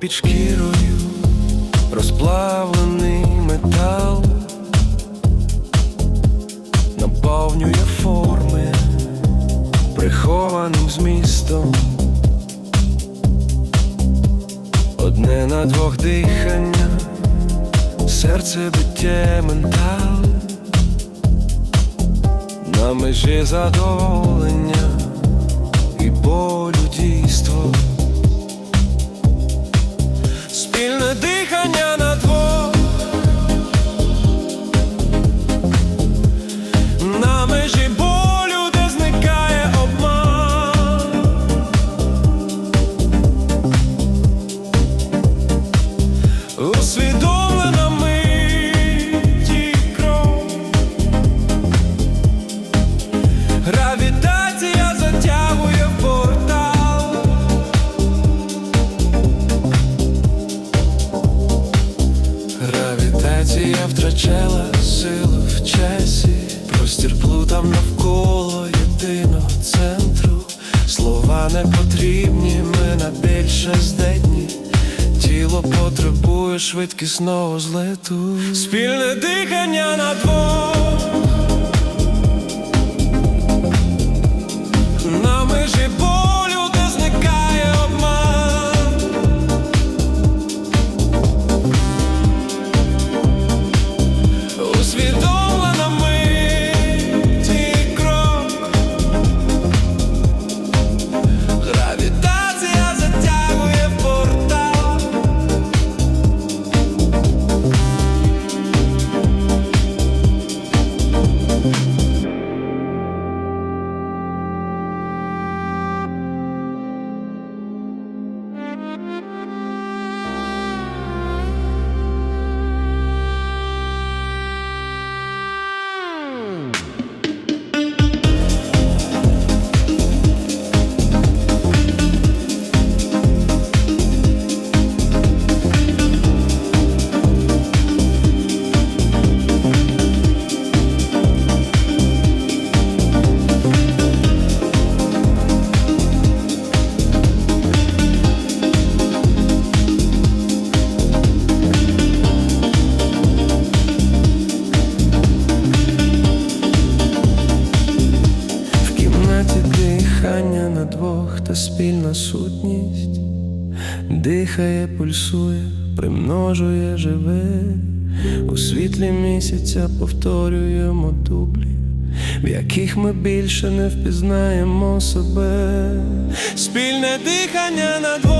Під шкірою, розплавлений метал, наповнює форми, прихованим змістом. Одне на двох дихання, серце биттє ментал, на межі задоволення Усвідомлена миті кров Гравітація затягує портал Гравітація втрачала силу в часі, простір плутав навколо єдиного центру. Слова не потрібні, ми на більше здатні. Тіло потребує швидкісного злету. Спільне дихання на двох. Дихання на двох та спільна сутність дихає, пульсує, примножує, живе. У світлі місяця повторюємо дублі, в яких ми більше не впізнаємо себе. Спільне дихання на двох.